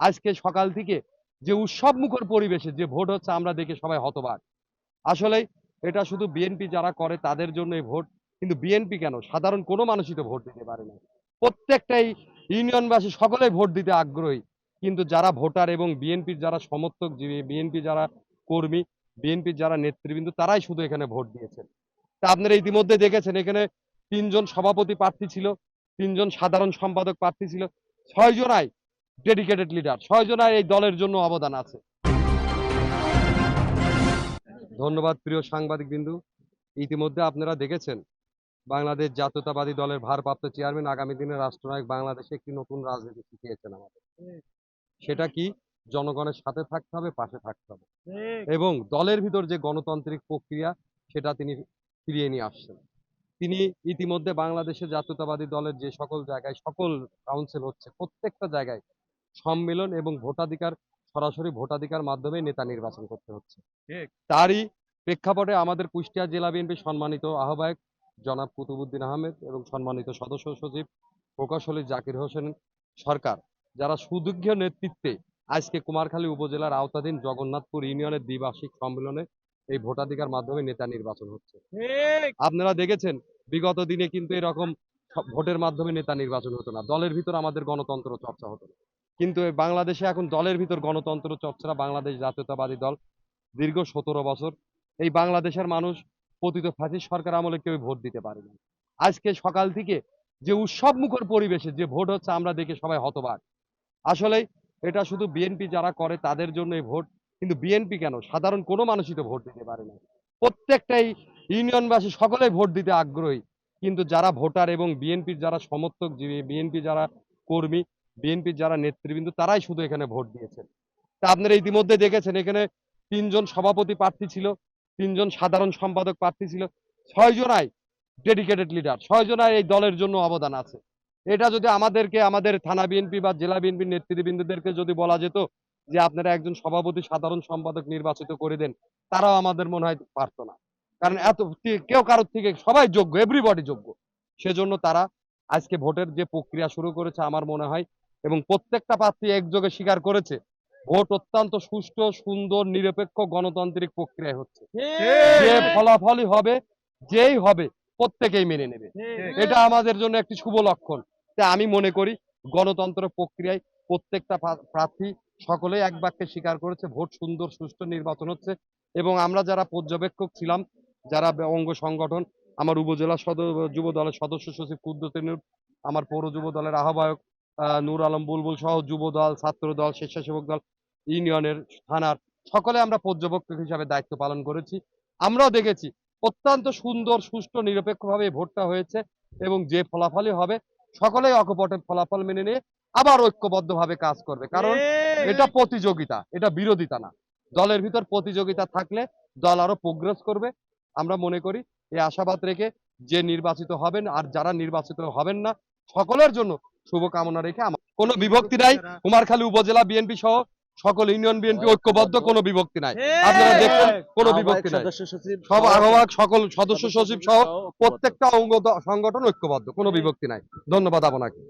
আজকে সকাল থেকে যে উৎসব মুখর পরিবেশে যে ভোট হচ্ছে, আমরা দেখে সবাই হতবাক। আসলে এটা শুধু বিএনপি যারা করে, তাদের জন্য এই ভোট, কিন্তু বিএনপি কেন? সাধারণ কোনো মানুষই তো ভোট দিতে পারে না। প্রত্যেকটাই ইউনিয়নবাসী সকলেই ভোট দিতে আগ্রহী। কিন্তু যারা ভোটার এবং বিএনপির যারা সমর্থক বিএনপি যারা কর্মী, বিএনপির যারা নেতৃবৃন্দ, তারাই শুধু এখানে ভোট দিয়েছেন। তা আপনারা ইতিমধ্যে দেখেছেন, এখানে তিনজন সভাপতি প্রার্থী ছিল, তিনজন সাধারণ সম্পাদক প্রার্থী ছিল ছয় জনাই ডেডিকেটেড লিডার ছয় জনাই এই দলের জন্য অবদান আছে। ধন্যবাদ প্রিয় সাংবাদিক বিন্দু। ইতিমধ্যে আপনারা দেখেছেন, বাংলাদেশ জাতীয়তাবাদী দলের ভারপ্রাপ্ত চেয়ারম্যান আগামী দিনে রাষ্ট্রনায়ক বাংলাদেশে একটি নতুন রাজনীতি শিখিয়েছেন আমাদের। সেটা কি? জনগণের সাথে থাকতে হবে, পাশে থাকতে হবে। এবং দলের ভিতর যে গণতান্ত্রিক প্রক্রিয়া, সেটা তিনি ফিরিয়ে নিয়ে আসছেন। তিনি ইতিমধ্যে বাংলাদেশে জাতীয়তাবাদী দলের যে সকল জায়গায়, সকল কাউন্সিল হচ্ছে, প্রত্যেকটা জায়গায় সম্মেলন এবং ভোটাধিকার সরাসরি ভোটাধিকার মাধ্যমে নেতা নির্বাচন করতে হচ্ছে। তারই প্রেক্ষাপটে আমাদের কুষ্টিয়া জেলা বিএনপি সম্মানিত আহ্বায়ক জনাব কুতুবুদ্দিন আহমেদ এবং সম্মানিত সদস্য সচিব প্রকৌশলী জাকির হোসেন সরকার যারা সুদীর্ঘ নেতৃত্বে আজকে কুমারখালী উপজেলার আওতাধীন জগন্নাথপুর ইউনিয়নের দ্বিবার্ষিক সম্মেলনে এই ভোটাধিকার মাধ্যমে নেতা নির্বাচন হচ্ছে। আপনারা দেখেছেন বিগত দিনে কিন্তু এরকম ভোটের মাধ্যমে নেতা নির্বাচন হতো না। দলের ভিতর আমাদের গণতন্ত্র চর্চা হতো না। কিন্তু বাংলাদেশে এখন দলের ভিতর গণতন্ত্র চর্চা, বাংলাদেশ জাতীয়তাবাদী দল, দীর্ঘ সতেরো বছর। এই বাংলাদেশের মানুষ পতিত ফাঁসির সরকার আমলে কেউ ভোট দিতে পারেনি আজকে সকাল থেকে যে উৎসব মুখর পরিবেশে যে ভোট হচ্ছে, আমরা দেখে সবাই হতবাক। আসলে এটা শুধু বিএনপি যারা করে, তাদের জন্য এই ভোট, কিন্তু বিএনপি কেন? সাধারণ কোনো মানুষই তো ভোট দিতে পারে না। প্রত্যেকটাই ইউনিয়নবাসী সকলেই ভোট দিতে আগ্রহী। কিন্তু যারা ভোটার এবং বিএনপির যারা সমর্থক, বিএনপি যারা কর্মী বিএনপির যারা নেতৃবৃন্দ, তারাই শুধু এখানে ভোট দিয়েছেন। তা আপনারা ইতিমধ্যে দেখেছেন, এখানে তিনজন সভাপতি প্রার্থী ছিল, তিনজন সাধারণ সম্পাদক প্রার্থী ছিল, ছয় জনাই ডেডিকেটেড লিডার ছয় জনাই এই দলের জন্য অবদান আছে। এটা যদি আমাদেরকে, আমাদের থানা বিএনপি বা জেলা বিএনপির নেতৃবৃন্দদেরকে যদি বলা যেত যে আপনারা একজন সভাপতি, সাধারণ সম্পাদক নির্বাচিত করে দেন, তারাও আমাদের মনে হয় পারতো না। কারণ এত কেউ কারোর থেকে সবাই যোগ্য এভরিবডি যোগ্য। সেজন্য তারা আজকে ভোটের যে প্রক্রিয়া শুরু করেছে, আমার মনে হয় এবং প্রত্যেকটা প্রার্থী একযোগে স্বীকার করেছে। ভোট অত্যন্ত সুষ্ঠু সুন্দর নিরপেক্ষ গণতান্ত্রিক প্রক্রিয়ায় হচ্ছে। যে ফলাফলই হবে যেই হবে প্রত্যেকেই মেনে নেবে। এটা আমাদের জন্য একটি শুভ লক্ষণ। তাই আমি মনে করি গণতন্ত্র প্রক্রিয়ায় প্রত্যেকটা প্রার্থী সকলেই এক বাক্যে স্বীকার করেছে ভোট সুন্দর সুষ্ঠু নির্বাচন হচ্ছে। এবং আমরা যারা পর্যবেক্ষক ছিলাম যারা অঙ্গ সংগঠন আমার উপজেলা সদর যুব দলের সদস্য সচিব কুদ্দুদ্দিন নূর, আমার পৌর যুব দলের আহ্বায়ক আহ, নূর আলম বুলবুল সহ যুব দল ছাত্র দল স্বেচ্ছাসেবক দল ইউনিয়নের থানার সকলে আমরা পর্যবেক্ষক হিসাবে দায়িত্ব পালন করেছি। আমরাও দেখেছি অত্যন্ত সুন্দর সুষ্ঠু নিরপেক্ষভাবে ভোটটা হয়েছে এবং যে ফলাফলই হবে সকলেই অকপটে ফলাফল মেনে নিয়ে আবার ঐক্যবদ্ধভাবে কাজ করবে। কারণ এটা প্রতিযোগিতা এটা বিরোধিতা না। দলের ভিতর প্রতিযোগিতা থাকলে দল আরও প্রোগ্রেস করবে। আমরা মনে করি এই আশাবাদ রেখে যে নির্বাচিত হবেন আর যারা নির্বাচিত হবেন না সকলের জন্য শুভকামনা রেখে আমার কোনো বিভক্তি নাই। কুমারখালী উপজেলা বিএনপি সহ সকল ইউনিয়ন বিএনপি ঐক্যবদ্ধ কোনো বিভক্তি নাই। আপনারা দেখুন কোনো বিভক্তি নাই। সব আহ্বায়ক সকল সদস্য সচিব সহ প্রত্যেকটা অঙ্গ সংগঠন ঐক্যবদ্ধ কোনো বিভক্তি নাই। ধন্যবাদ আপনাকে।